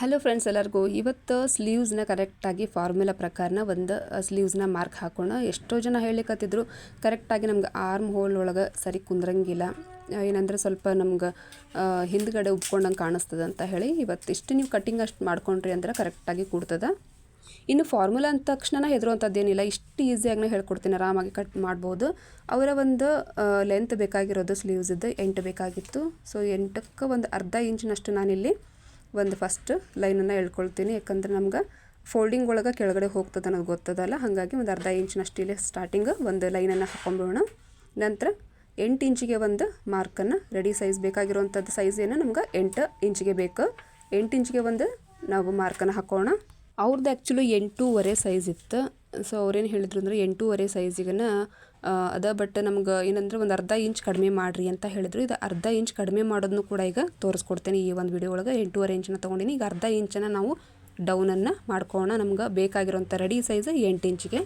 Hello friends ಎಲ್ಲರಿಗೂ ಇವತ್ತು ಸ್ಲೀವ್ಸ್ನ ಕರೆಕ್ಟಾಗಿ ಫಾರ್ಮುಲಾ ಪ್ರಕಾರನ ಒಂದು ಸ್ಲೀವ್ಸ್ನ ಮಾರ್ಕ್ ಹಾಕೋಣ. ಎಷ್ಟೋ ಜನ ಹೇಳಿಕತ್ತಿದ್ರು ಕರೆಕ್ಟಾಗಿ ನಮ್ಗೆ ಆರ್ಮ್ ಹೋಲ್ ಒಳಗೆ ಸರಿ ಕುಂದ್ರಂಗಿಲ್ಲ. ಏನಂದ್ರೆ ಸ್ವಲ್ಪ ನಮ್ಗೆ ಹಿಂದ್ಗಡೆ ಉಬ್ಕೊಂಡಂಗೆ ಕಾಣಿಸ್ತದೆ ಅಂತ ಹೇಳಿ ಇವತ್ತು ಇಷ್ಟು ನೀವು ಕಟ್ಟಿಂಗ್ ಅಷ್ಟು ಮಾಡ್ಕೊಂಡ್ರಿ ಅಂದ್ರೆ ಕರೆಕ್ಟಾಗಿ ಕೂಡ್ತದೆ. ಇನ್ನು ಫಾರ್ಮುಲಾ ಅಂದ ತಕ್ಷಣ ಹೆದರುವಂಥದ್ದೇನಿಲ್ಲ ಇಷ್ಟು ಈಸಿಯಾಗಿ ಹೇಳ್ಕೊಡ್ತೀನಿ, ಆರಾಮಾಗಿ ಕಟ್ ಮಾಡ್ಬೋದು. ಅವರ ಒಂದು ಲೆಂತ್ ಬೇಕಾಗಿರೋದು ಸ್ಲೀವ್ಸಿದ್ದು ಎಂಟು ಬೇಕಾಗಿತ್ತು. ಸೊ ಎಂಟಕ್ಕೆ ಒಂದು ಅರ್ಧ ಇಂಚಿನಷ್ಟು ನಾನಿಲ್ಲಿ ಒಂದು ಫಸ್ಟ್ ಲೈನನ್ನು ಎಳ್ಕೊಳ್ತೀನಿ. ಯಾಕಂದ್ರೆ ನಮ್ಗೆ ಫೋಲ್ಡಿಂಗ್ ಒಳಗೆ ಕೆಳಗಡೆ ಹೋಗ್ತದೆ ಅನ್ನೋದು ಗೊತ್ತದಲ್ಲ? ಹಾಗಾಗಿ ಒಂದು ಅರ್ಧ ಇಂಚಿನಷ್ಟು ಇಲ್ಲಿ ಸ್ಟಾರ್ಟಿಂಗ್ ಒಂದು ಲೈನನ್ನು ಹಾಕೊಂಡ್ಬಿಡೋಣ ನಂತರ ಎಂಟು ಇಂಚಿಗೆ ಒಂದು ಮಾರ್ಕನ್ನು ರೆಡಿ ಸೈಜ್ ಬೇಕಾಗಿರುವಂಥದ್ದು ಸೈಜ್ ಏನು ನಮ್ಗೆ ಎಂಟು ಇಂಚಿಗೆ ಬೇಕು. ಎಂಟು ಇಂಚಿಗೆ ಒಂದು ನಾವು ಮಾರ್ಕನ್ನು ಹಾಕೋಣ. ಅವ್ರದ್ದು ಆ್ಯಕ್ಚುಲಿ ಎಂಟೂವರೆ ಸೈಜ್ ಇತ್ತು. ಸೊ ಅವ್ರೇನು ಹೇಳಿದ್ರು ಅಂದರೆ ಎಂಟೂವರೆ ಸೈಜಿಗನ ಅದ ಬಟ್ ನಮ್ಗೆ ಏನಂದ್ರೆ ಒಂದು ಅರ್ಧ ಇಂಚ್ ಕಡಿಮೆ ಮಾಡಿರಿ ಅಂತ ಹೇಳಿದ್ರು. ಇದು ಅರ್ಧ ಇಂಚ್ ಕಡಿಮೆ ಮಾಡೋದನ್ನು ಕೂಡ ಈಗ ತೋರಿಸ್ಕೊಡ್ತೇನೆ ಈ ಒಂದು ವಿಡಿಯೋ ಒಳಗೆ. ಎಂಟೂವರೆ ಇಂಚನ್ನ ತೊಗೊಂಡಿನಿ. ಈಗ ಅರ್ಧ ಇಂಚನ್ನು ನಾವು ಡೌನನ್ನು ಮಾಡ್ಕೋಣ ನಮ್ಗೆ ಬೇಕಾಗಿರೋಂಥ ರೆಡಿ ಸೈಜ್ ಎಂಟು ಇಂಚಿಗೆ.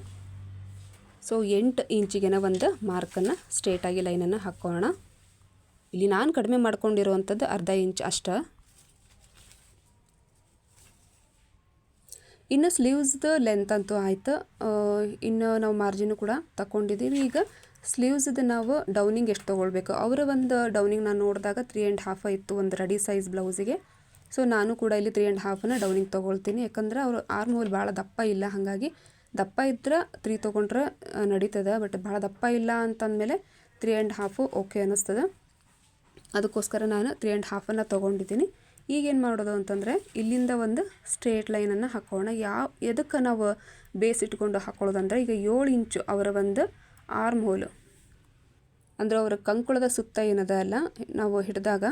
ಸೊ ಎಂಟು ಇಂಚಿಗೆನ ಒಂದು ಮಾರ್ಕನ್ನು ಸ್ಟ್ರೇಟಾಗಿ ಲೈನನ್ನು ಹಾಕೋಣ ಇಲ್ಲಿ ನಾನು ಕಡಿಮೆ ಮಾಡ್ಕೊಂಡಿರುವಂಥದ್ದು ಅರ್ಧ ಇಂಚ್ ಅಷ್ಟೇ. ಇನ್ನು ಸ್ಲೀವ್ಸ್ದು ಲೆಂತ್ ಅಂತೂ ಆಯ್ತು. ಇನ್ನು ನಾವು ಮಾರ್ಜಿನು ಕೂಡ ತಗೊಂಡಿದ್ದೀವಿ ಈಗ ಸ್ಲೀವ್ಸ್ದು ನಾವು ಡೌನಿಂಗ್ ಎಷ್ಟು ತೊಗೊಳ್ಬೇಕು? ಅವರ ಒಂದು ಡೌನಿಂಗ್ ನಾನು ನೋಡಿದಾಗ ತ್ರೀ ಆ್ಯಂಡ್ ಹಾಫ್ ಇತ್ತು ಒಂದು ರೆಡಿ ಸೈಜ್ ಬ್ಲೌಸಿಗೆ. ಸೊ ನಾನು ಕೂಡ ಇಲ್ಲಿ ತ್ರೀ ಆ್ಯಂಡ್ ಹಾಫನ್ನ ಡೌನಿಂಗ್ ತೊಗೊಳ್ತೀನಿ. ಯಾಕಂದ್ರೆ ಅವರು ಆರ್ಮ್ ಭಾಳ ದಪ್ಪ ಇಲ್ಲ. ಹಾಗಾಗಿ ದಪ್ಪ ಇದ್ರೆ ತ್ರೀ ತೊಗೊಂಡ್ರೆ ನಡೀತದೆ. ಬಟ್ ಭಾಳ ದಪ್ಪ ಇಲ್ಲ ಅಂತಂದಮೇಲೆ ತ್ರೀ ಆ್ಯಂಡ್ ಹಾಫು ಓಕೆ ಅನ್ನಿಸ್ತದೆ. ಅದಕ್ಕೋಸ್ಕರ ನಾನು ತ್ರೀ ಆ್ಯಂಡ್ ಹಾಫನ್ನು ತೊಗೊಂಡಿದ್ದೀನಿ. ಈಗೇನು ಮಾಡೋದು ಅಂತಂದರೆ ಇಲ್ಲಿಂದ ಒಂದು ಸ್ಟ್ರೇಟ್ ಲೈನನ್ನು ಹಾಕೋಣ. ಯಾವ ಎದಕ್ಕೆ ನಾವು ಬೇಸ್ ಇಟ್ಕೊಂಡು ಹಾಕೊಳ್ಳೋದಂದ್ರೆ ಈಗ ಏಳು ಇಂಚು ಅವರ ಒಂದು ಆರ್ಮ್ ಹೋಲು ಅಂದರೆ ಅವರ ಕಂಕುಳದ ಸುತ್ತ ಏನದ ಅಲ್ಲ, ನಾವು ಹಿಡಿದಾಗ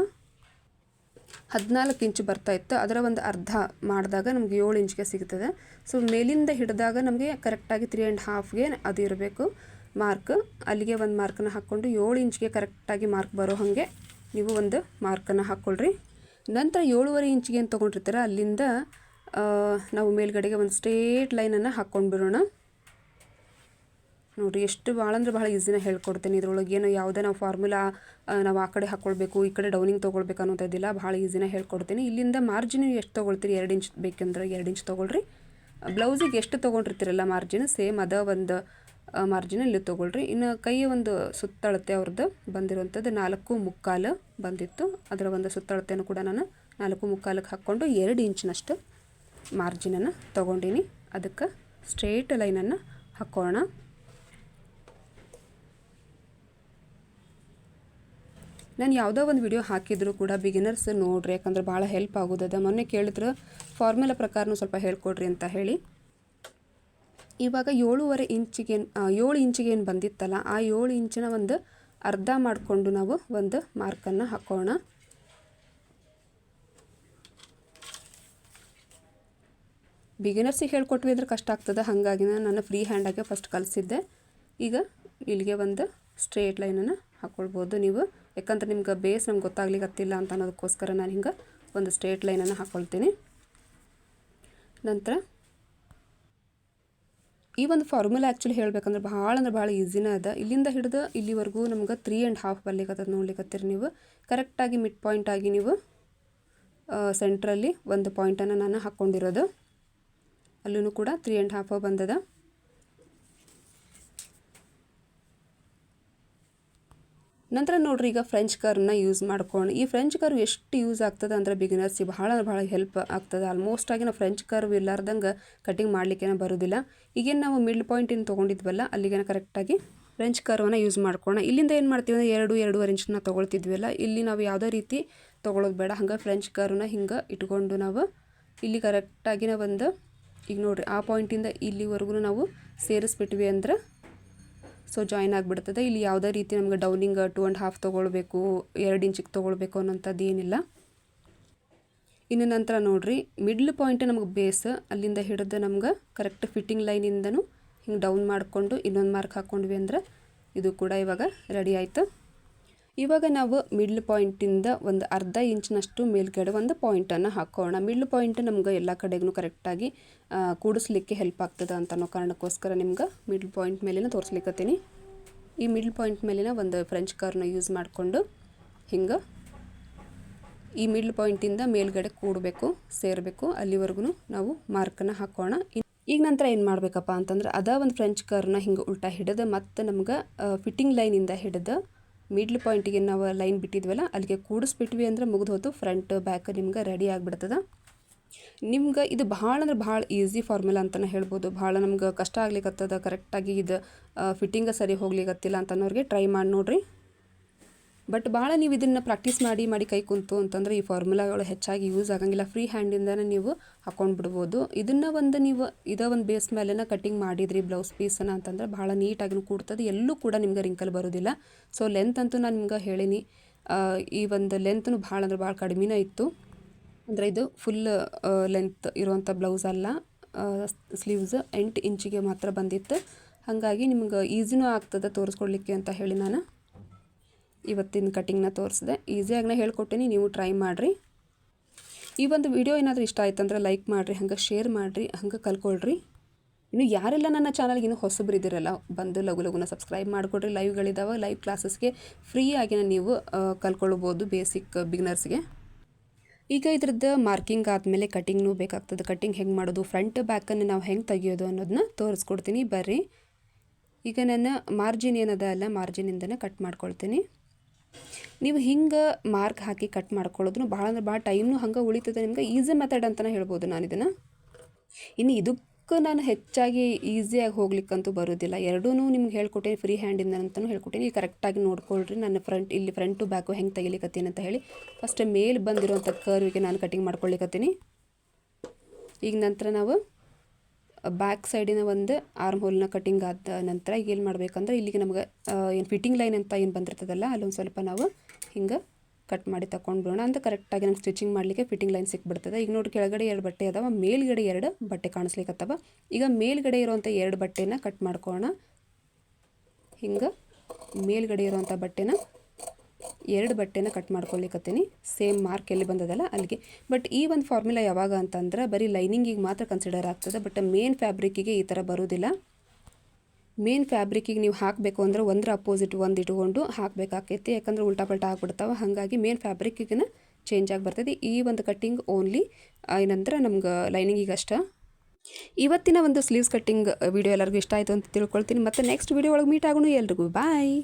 ಹದಿನಾಲ್ಕು ಇಂಚು ಬರ್ತಾ ಇತ್ತು. ಅದರ ಒಂದು ಅರ್ಧ ಮಾಡಿದಾಗ ನಮಗೆ ಏಳು ಇಂಚ್ಗೆ ಸಿಗ್ತದೆ. ಸೊ ಮೇಲಿಂದ ಹಿಡಿದಾಗ ನಮಗೆ ಕರೆಕ್ಟಾಗಿ ತ್ರೀ ಆ್ಯಂಡ್ ಹಾಫ್ಗೆ ಅದು ಇರಬೇಕು ಮಾರ್ಕ್ ಅಲ್ಲಿಗೆ ಒಂದು ಮಾರ್ಕನ್ನು ಹಾಕ್ಕೊಂಡು ಏಳು ಇಂಚ್ಗೆ ಕರೆಕ್ಟಾಗಿ ಮಾರ್ಕ್ ಬರೋ ಹಾಗೆ ನೀವು ಒಂದು ಮಾರ್ಕನ್ನು ಹಾಕ್ಕೊಳ್ರಿ ನಂತರ ಏಳುವರೆ ಇಂಚಿಗೆ ಏನು ತೊಗೊಂಡಿರ್ತೀರ? ಅಲ್ಲಿಂದ ನಾವು ಮೇಲ್ಗಡೆಗೆ ಒಂದು ಸ್ಟ್ರೇಟ್ ಲೈನನ್ನು ಹಾಕ್ಕೊಂಡು ಬಿಡೋಣ ನೋಡಿರಿ ಎಷ್ಟು ಭಾಳ ಅಂದ್ರೆ ಭಾಳ ಈಸಿನ ಹೇಳ್ಕೊಡ್ತೇನೆ. ಇದ್ರೊಳಗೆ ಏನು ಯಾವುದೇ ನಾವು ಫಾರ್ಮುಲಾ ನಾವು ಆ ಕಡೆ ಹಾಕ್ಕೊಳ್ಬೇಕು ಈ ಕಡೆ ಡೌನಿಂಗ್ ತೊಗೊಳ್ಬೇಕು ಅನ್ನೋದಿಲ್ಲ ಭಾಳ ಈಸಿನ ಹೇಳ್ಕೊಡ್ತೀನಿ. ಇಲ್ಲಿಂದ ಮಾರ್ಜಿನ್ ಎಷ್ಟು ತೊಗೊಳ್ತೀರಿ? ಎರಡು ಇಂಚ್ ಬೇಕೆಂದ್ರೆ ಎರಡು ಇಂಚ್ ತೊಗೊಳ್ರಿ. ಬ್ಲೌಸಿಗೆ ಎಷ್ಟು ತೊಗೊಂಡಿರ್ತೀರಲ್ಲ ಮಾರ್ಜಿನ್? ಸೇಮ್ ಅದ ಒಂದು ಮಾರ್ಜಿನ್ ಇಲ್ಲಿ ತೊಗೊಳ್ರಿ. ಇನ್ನು ಕೈಯ ಒಂದು ಸುತ್ತಳತೆ ಅವ್ರದ್ದು ಬಂದಿರುವಂಥದ್ದು ನಾಲ್ಕು ಮುಕ್ಕಾಲು ಬಂದಿತ್ತು. ಅದರ ಒಂದು ಸುತ್ತಳತೆಯನ್ನು ಕೂಡ ನಾನು ನಾಲ್ಕು ಮುಕ್ಕಾಲಕ್ಕೆ ಹಾಕ್ಕೊಂಡು ಎರಡು ಇಂಚಿನಷ್ಟು ಮಾರ್ಜಿನನ್ನು ತೊಗೊಂಡಿನಿ. ಅದಕ್ಕೆ ಸ್ಟ್ರೇಟ್ ಲೈನನ್ನು ಹಾಕೋಣ. ನಾನು ಯಾವುದೋ ಒಂದು ವಿಡಿಯೋ ಹಾಕಿದ್ರು ಕೂಡ ಬಿಗಿನರ್ಸ್ ನೋಡ್ರಿ, ಯಾಕಂದ್ರೆ ಭಾಳ ಹೆಲ್ಪ್ ಆಗೋದದ. ಮೊನ್ನೆ ಕೇಳಿದ್ರು ಫಾರ್ಮುಲಾ ಪ್ರಕಾರನೂ ಸ್ವಲ್ಪ ಹೇಳ್ಕೊಡ್ರಿ ಅಂತ ಹೇಳಿ. ಇವಾಗ ಏಳುವರೆ ಇಂಚಿಗೆ ಏಳು ಇಂಚಿಗೆ ಏನು ಬಂದಿತ್ತಲ್ಲ, ಆ ಏಳು ಇಂಚಿನ ಒಂದು ಅರ್ಧ ಮಾಡಿಕೊಂಡು ನಾವು ಒಂದು ಮಾರ್ಕನ್ನು ಹಾಕೋಣ. ಬಿಗಿನರ್ಸಿಗೆ ಹೇಳ್ಕೊಟ್ವಿ ಅಂದ್ರೆ ಕಷ್ಟ ಆಗ್ತದೆ, ಹಾಗಾಗಿ ನಾನು ಫ್ರೀ ಹ್ಯಾಂಡಾಗೆ ಫಸ್ಟ್ ಕಲಿಸಿದ್ದೆ. ಈಗ ಇಲ್ಲಿಗೆ ಒಂದು ಸ್ಟ್ರೇಟ್ ಲೈನನ್ನು ಹಾಕ್ಕೊಳ್ಬೋದು ನೀವು. ಯಾಕಂದ್ರೆ ನಿಮ್ಗೆ ಬೇಸ್ ನಮ್ಗೆ ಗೊತ್ತಾಗ್ಲಿಕ್ಕತ್ತಿಲ್ಲ ಅಂತ ಅನ್ನೋದಕ್ಕೋಸ್ಕರ ನಾನು ಹಿಂಗೆ ಒಂದು ಸ್ಟ್ರೇಟ್ ಲೈನನ್ನು ಹಾಕ್ಕೊಳ್ತೀನಿ ನಂತರ ಈ ಒಂದು ಫಾರ್ಮುಲಾ ಆ್ಯಕ್ಚುಲಿ ಹೇಳ್ಬೇಕಂದ್ರೆ ಭಾಳ ಅಂದ್ರೆ ಭಾಳ ಈಸಿನ ಅದ. ಇಲ್ಲಿಂದ ಹಿಡಿದು ಇಲ್ಲಿವರೆಗೂ ನಮ್ಗೆ ತ್ರೀ ಆ್ಯಂಡ್ ಹಾಫ್ ಬರ್ಲಿಕ್ಕತ್ತದ ನೋಡ್ಲಿಕ್ಕತ್ತೀರಿ ನೀವು. ಕರೆಕ್ಟಾಗಿ ಮಿಡ್ ಪಾಯಿಂಟ್ ಆಗಿ ನೀವು ಸೆಂಟ್ರಲ್ಲಿ ಒಂದು ಪಾಯಿಂಟನ್ನು ನಾನು ಹಾಕ್ಕೊಂಡಿರೋದು ಅಲ್ಲೂ ಕೂಡ ತ್ರೀ ಆ್ಯಂಡ್ ಹಾಫ್ ಬಂದದ. ನಂತರ ನೋಡ್ರಿ ಈಗ ಫ್ರೆಂಚ್ ಕರ್ವ್ನ ಯೂಸ್ ಮಾಡ್ಕೊಂಡು, ಈ ಫ್ರೆಂಚ್ ಕರ್ವ್ ಎಷ್ಟು ಯೂಸ್ ಆಗ್ತದೆ ಅಂದರೆ ಬಿಗಿನರ್ಸಿಗೆ ಅಂದ್ರೆ ಭಾಳ ಹೆಲ್ಪ್ ಆಗ್ತದೆ. ಆಲ್ಮೋಸ್ಟ್ ಆಗಿ ನಾವು ಫ್ರೆಂಚ್ ಕರ್ವ್ ಇಲ್ಲಾರ್ದಂಗೆ ಕಟಿಂಗ್ ಮಾಡಲಿಕ್ಕೇನೆ ಬರೋದಿಲ್ಲ. ಈಗೇನು ನಾವು ಮಿಡ್ಲ್ ಏನು ತೊಗೊಂಡಿದ್ವಲ್ಲ ಅಲ್ಲಿಗೆ ಕರೆಕ್ಟಾಗಿ ಫ್ರೆಂಚ್ ಕರ್ವನ್ನ ಯೂಸ್ ಮಾಡ್ಕೊಳ್ಳೋಣ ಇಲ್ಲಿಂದ ಏನು ಮಾಡ್ತೀವಿ ಅಂದರೆ ಎರಡು, ಎರಡೂವರೆ ಇಂಚನ್ನ ತೊಗೊಳ್ತಿದ್ವಲ್ಲ, ಇಲ್ಲಿ ನಾವು ಯಾವುದೇ ರೀತಿ ತೊಗೊಳೋದು ಬೇಡ. ಹಂಗೆ ಫ್ರೆಂಚ್ ಕರ್ವ್ನ ಹಿಂಗೆ ಇಟ್ಕೊಂಡು ನಾವು ಇಲ್ಲಿ ಕರೆಕ್ಟಾಗಿ ನಾವು ಒಂದು, ಈಗ ನೋಡಿರಿ ಆ ಪಾಯಿಂಟಿಂದ ಇಲ್ಲಿವರೆಗೂ ನಾವು ಸೇರಿಸ್ಬಿಟ್ವಿ ಅಂದ್ರೆ ಸೊ ಜಾಯ್ನ್ ಆಗಿಬಿಡ್ತದೆ. ಇಲ್ಲಿ ಯಾವುದೇ ರೀತಿ ನಮ್ಗೆ ಡೌನಿಂಗ್ ಟು ಆ್ಯಂಡ್ ಹಾಫ್ ತೊಗೊಳ್ಬೇಕು, ಎರಡು ಇಂಚಿಗೆ ತೊಗೊಳ್ಬೇಕು ಅನ್ನೋಂಥದ್ದು ಏನಿಲ್ಲ. ಇನ್ನು ನಂತರ ನೋಡಿರಿ ಮಿಡ್ಲ್ ಪಾಯಿಂಟ್ ನಮಗೆ ಬೇಸ್ ಅಲ್ಲಿಂದ ಹಿಡಿದು ನಮ್ಗೆ ಕರೆಕ್ಟ್ ಫಿಟ್ಟಿಂಗ್ ಲೈನಿಂದನೂ ಹಿಂಗೆ ಡೌನ್ ಮಾಡಿಕೊಂಡು ಇನ್ನೊಂದು ಮಾರ್ಕ್ ಹಾಕ್ಕೊಂಡ್ವಿ ಅಂದ್ರೆ ಇದು ಕೂಡ ಇವಾಗ ರೆಡಿ ಆಯಿತು. ಇವಾಗ ನಾವು ಮಿಡ್ಲ್ ಪಾಯಿಂಟಿಂದ ಒಂದು ಅರ್ಧ ಇಂಚಿನಷ್ಟು ಮೇಲ್ಗಡೆ ಒಂದು ಪಾಯಿಂಟನ್ನು ಹಾಕೋಣ. ಮಿಡ್ಲ್ ಪಾಯಿಂಟ್ ನಮ್ಗೆ ಎಲ್ಲ ಕಡೆಗೂ ಕರೆಕ್ಟಾಗಿ ಕೂಡಿಸ್ಲಿಕ್ಕೆ ಹೆಲ್ಪ್ ಆಗ್ತದೆ ಅಂತ ಅನ್ನೋ ಕಾರಣಕ್ಕೋಸ್ಕರ ನಿಮ್ಗೆ ಮಿಡ್ಲ್ ಪಾಯಿಂಟ್ ಮೇಲಿನ ತೋರಿಸ್ಲಿಕ್ಕತ್ತೀನಿ ಈ ಮಿಡ್ಲ್ ಪಾಯಿಂಟ್ ಮೇಲಿನ ಒಂದು ಫ್ರೆಂಚ್ ಕಾರ್ನ ಯೂಸ್ ಮಾಡಿಕೊಂಡು ಹಿಂಗೆ ಈ ಮಿಡ್ಲ್ ಪಾಯಿಂಟಿಂದ ಮೇಲ್ಗಡೆ ಕೂಡಬೇಕು, ಸೇರಬೇಕು. ಅಲ್ಲಿವರೆಗೂ ನಾವು ಮಾರ್ಕನ್ನು ಹಾಕೋಣ. ಈಗ ನಂತರ ಏನು ಮಾಡಬೇಕಪ್ಪ ಅಂತಂದ್ರೆ ಅದ ಒಂದು ಫ್ರೆಂಚ್ ಕರ್ನ ಹಿಂಗೆ ಉಲ್ಟಾ ಹಿಡಿದು ಮತ್ತು ನಮ್ಗೆ ಫಿಟ್ಟಿಂಗ್ ಲೈನಿಂದ ಹಿಡಿದು ಮಿಡ್ಲ್ ಪಾಯಿಂಟಿಗೆ ನಾವು ಲೈನ್ ಬಿಟ್ಟಿದ್ವಲ್ಲ, ಅಲ್ಲಿಗೆ ಕೂಡಿಸ್ಬಿಟ್ವಿ ಅಂದ್ರೆ ಮುಗಿದು ಹೋಯ್ತು ಫ್ರಂಟ್, ಬ್ಯಾಕ್ ನಿಮ್ಗೆ ರೆಡಿ ಆಗಿಬಿಡ್ತದೆ. ನಿಮ್ಗೆ ಇದು ಭಾಳ ಅಂದ್ರೆ ಭಾಳ ಈಸಿ ಫಾರ್ಮುಲಾ ಅಂತಲೇ ಹೇಳ್ಬೋದು. ಭಾಳ ನಮ್ಗೆ ಕಷ್ಟ ಆಗ್ಲಿಕ್ಕತ್ತದ ಕರೆಕ್ಟಾಗಿ ಇದು ಫಿಟ್ಟಿಂಗ ಸರಿ ಹೋಗ್ಲಿಕ್ಕತ್ತಿಲ್ಲ ಅಂತನ್ನೋರಿಗೆ ಟ್ರೈ ಮಾಡಿ ನೋಡ್ರಿ. ಬಟ್ ಭಾಳ ನೀವು ಇದನ್ನು ಪ್ರಾಕ್ಟೀಸ್ ಮಾಡಿ ಮಾಡಿ ಕೈ ಕುಂತು ಅಂತಂದರೆ ಈ ಫಾರ್ಮುಲಾಗಳು ಹೆಚ್ಚಾಗಿ ಯೂಸ್ ಆಗಂಗಿಲ್ಲ. ಫ್ರೀ ಹ್ಯಾಂಡಿಂದನೇ ನೀವು ಹಾಕೊಂಡು ಬಿಡ್ಬೋದು. ಇದನ್ನು ಒಂದು ನೀವು, ಇದೇ ಒಂದು ಬೇಸ್ ಮೇಲೆನ ಕಟಿಂಗ್ ಮಾಡಿದ್ರಿ ಬ್ಲೌಸ್ ಪೀಸನ್ನು ಅಂತಂದ್ರೆ ಭಾಳ ನೀಟಾಗಿ ಕೂಡ್ತದೆ. ಎಲ್ಲೂ ಕೂಡ ನಿಮ್ಗೆ ರಿಂಕಲ್ ಬರೋದಿಲ್ಲ. ಸೊ ಲೆಂತ್ ಅಂತೂ ನಾನು ನಿಮ್ಗೆ ಹೇಳೀನಿ. ಈ ಒಂದು ಲೆಂತ್ನು ಭಾಳ ಅಂದ್ರೆ ಭಾಳ ಕಡಿಮೆನೇ ಇತ್ತು. ಅಂದರೆ ಇದು ಫುಲ್ ಲೆಂತ್ ಇರುವಂಥ ಬ್ಲೌಸ್ ಅಲ್ಲ. ಸ್ಲೀವ್ಸ್ ಎಂಟು ಇಂಚಿಗೆ ಮಾತ್ರ ಬಂದಿತ್ತು. ಹಾಗಾಗಿ ನಿಮ್ಗೆ ಈಸಿನೂ ಆಗ್ತದೆ ತೋರಿಸ್ಕೊಡ್ಲಿಕ್ಕೆ ಅಂತ ಹೇಳಿ ನಾನು. ಇವತ್ತಿನ ಕಟಿಂಗ್ನ ತೋರಿಸಿದೆ. ಈಸಿಯಾಗಿನ ಹೇಳ್ಕೊಟ್ಟೀನಿ, ನೀವು ಟ್ರೈ ಮಾಡಿರಿ. ಈ ಒಂದು ವಿಡಿಯೋ ಏನಾದರೂ ಇಷ್ಟ ಆಯ್ತಂದ್ರೆ ಲೈಕ್ ಮಾಡಿರಿ, ಹಂಗೆ ಶೇರ್ ಮಾಡಿರಿ, ಹಂಗೆ ಕಲ್ಕೊಳ್ರಿ. ಇನ್ನು ಯಾರೆಲ್ಲ ನನ್ನ ಚಾನಲ್ಗೆ ಇನ್ನೂ ಹೊಸಬ್ರು ಇದ್ದೀರಲ್ಲ, ಬಂದು ಲಘು ಲಘುನ ಸಬ್ಸ್ಕ್ರೈಬ್ ಮಾಡಿಕೊಡ್ರಿ. ಲೈವ್ಗಳಿದ್ದಾವೆ ಲೈವ್ ಕ್ಲಾಸಸ್ಗೆ ನಾನು ನೀವು ಕಲ್ಕೊಳ್ಬೋದು ಬೇಸಿಕ್ ಬಿಗ್ನರ್ಸ್ಗೆ ಈಗ ಇದ್ರದ್ದು ಮಾರ್ಕಿಂಗ್ ಆದಮೇಲೆ ಕಟಿಂಗ್ನೂ ಬೇಕಾಗ್ತದೆ. ಕಟಿಂಗ್ ಹೆಂಗೆ ಮಾಡೋದು ಫ್ರಂಟ್ ಬ್ಯಾಕನ್ನು ನಾವು ಹೆಂಗೆ ತೆಗಿಯೋದು ಅನ್ನೋದನ್ನ ತೋರಿಸ್ಕೊಡ್ತೀನಿ. ಬರ್ರಿ. ಈಗ ನನ್ನ ಮಾರ್ಜಿನ್ ಏನದ ಅಲ್ಲ ಮಾರ್ಜಿನಿಂದನೇ ಕಟ್ ಮಾಡ್ಕೊಳ್ತೀನಿ. ನೀವು ಹಿಂಗೆ ಮಾರ್ಕ್ ಹಾಕಿ ಕಟ್ ಮಾಡ್ಕೊಳ್ಳೋದು ಭಾಳ ಅಂದ್ರೆ ಭಾಳ ಟೈಮ್ನು ಹಂಗೆ ಉಳಿತದೆ ನಿಮ್ಗೆ ಈಸಿ ಮೆಥಡ್ ಅಂತಲೇ ಹೇಳ್ಬೋದು ನಾನು ಇದನ್ನು. ಇನ್ನು ಇದಕ್ಕೆ ನಾನು ಹೆಚ್ಚಾಗಿ ಈಸಿಯಾಗಿ ಹೋಗ್ಲಿಕ್ಕಂತೂ ಬರೋದಿಲ್ಲ. ಎರಡೂ ನಿಮ್ಗೆ ಹೇಳ್ಕೊಟ್ಟೇನೆ ಫ್ರೀ ಹ್ಯಾಂಡಿಂದ ಅಂತಲೂ ಹೇಳ್ಕೊಟ್ಟೇನೆ ಇಲ್ಲಿ ಕರೆಕ್ಟಾಗಿ ನೋಡ್ಕೊಳ್ರಿ. ನನ್ನ ಫ್ರಂಟ್ ಇಲ್ಲಿ ಫ್ರಂಟು ಬ್ಯಾಕು ಹೆಂಗೆ ತೆಗಿಲಿಕತ್ತೀನಿ ಅಂತ ಹೇಳಿ ಫಸ್ಟ್ ಮೇಲೆ ಬಂದಿರೋಂಥ ಕರ್ವಿಗೆ ನಾನು ಕಟಿಂಗ್ ಮಾಡ್ಕೊಳ್ಲಿಕತ್ತೀನಿ ಈಗ ನಂತರ ನಾವು ಬ್ಯಾಕ್ ಸೈಡಿನ ಒಂದು ಆರ್ಮ್ ಹೋಲ್ನ ಕಟಿಂಗ್ ಆದ ನಂತರ ಈಗ ಏನು ಮಾಡಬೇಕಂದ್ರೆ ಇಲ್ಲಿಗೆ ನಮಗೆ ಏನು ಫಿಟ್ಟಿಂಗ್ ಲೈನ್ ಅಂತ ಏನು ಬಂದಿರ್ತದಲ್ಲ, ಅಲ್ಲೊಂದು ಸ್ವಲ್ಪ ನಾವು ಹಿಂಗೆ ಕಟ್ ಮಾಡಿ ಬಿಡೋಣ ಅಂತ ಕರೆಕ್ಟಾಗಿ ನಂಗೆ ಸ್ಟಿಚಿಂಗ್ ಮಾಡಲಿಕ್ಕೆ ಫಿಟ್ಟಿಂಗ್ ಲೈನ್ ಸಿಕ್ಬಿಡ್ತದೆ. ಈಗ ನೋಡಿ ಕೆಳಗಡೆ ಎರಡು ಬಟ್ಟೆ ಅದಾವ, ಮೇಲ್ಗಡೆ ಎರಡು ಬಟ್ಟೆ ಕಾಣಿಸ್ಲಿಕ್ಕತ್ತವ ಈಗ ಮೇಲ್ಗಡೆ ಇರುವಂಥ ಎರಡು ಬಟ್ಟೆನ ಕಟ್ ಮಾಡ್ಕೋಣ ಹಿಂಗೆ ಮೇಲ್ಗಡೆ ಇರುವಂಥ ಬಟ್ಟೆನ ಎರಡು ಬಟ್ಟೆನ ಕಟ್ ಮಾಡ್ಕೊಳ್ಲಿಕ್ಕತ್ತೀನಿ ಸೇಮ್ ಮಾರ್ಕ್ ಎಲ್ಲಿ ಬಂದದಲ್ಲ ಅಲ್ಲಿಗೆ. ಬಟ್ ಈ ಒಂದು ಫಾರ್ಮುಲಾ ಯಾವಾಗ ಅಂತಂದ್ರೆ ಬರೀ ಲೈನಿಂಗಿಗೆ ಮಾತ್ರ ಕನ್ಸಿಡರ್ ಆಗ್ತದೆ. ಬಟ್ ಮೇನ್ ಫ್ಯಾಬ್ರಿಕ್ಕಿಗೆ ಈ ಥರ ಬರೋದಿಲ್ಲ. ಮೇನ್ ಫ್ಯಾಬ್ರಿಕ್ಕಿಗೆ ನೀವು ಹಾಕಬೇಕು ಅಂದ್ರೆ ಒಂದರ ಅಪೋಸಿಟ್ ಒಂದು ಇಟ್ಕೊಂಡು ಹಾಕಬೇಕಾಕೈತಿ. ಯಾಕಂದ್ರೆ ಉಲ್ಟಾ ಪಲ್ಟಾ ಆಗ್ಬಿಡ್ತಾವೆ. ಹಾಗಾಗಿ ಮೇನ್ ಫ್ಯಾಬ್ರಿಕ್ಕಿಗೆ ಚೇಂಜ್ ಆಗಿ ಬರ್ತದೆ ಈ ಒಂದು ಕಟ್ಟಿಂಗ್ ಓನ್ಲಿ ಏನಂದ್ರೆ ನಮ್ಗೆ ಲೈನಿಂಗಿಗೆ ಅಷ್ಟ. ಇವತ್ತಿನ ಒಂದು ಸ್ಲೀವ್ಸ್ ಕಟ್ಟಿಂಗ್ ವಿಡಿಯೋ ಎಲ್ಲರಿಗೂ ಇಷ್ಟ ಆಯಿತು ಅಂತ ತಿಳ್ಕೊಳ್ತೀನಿ. ಮತ್ತು ನೆಕ್ಸ್ಟ್ ವಿಡಿಯೋ ಒಳಗೆ ಮೀಟ್ ಆಗೋಣ ಎಲ್ರಿಗೂ. ಬಾಯ್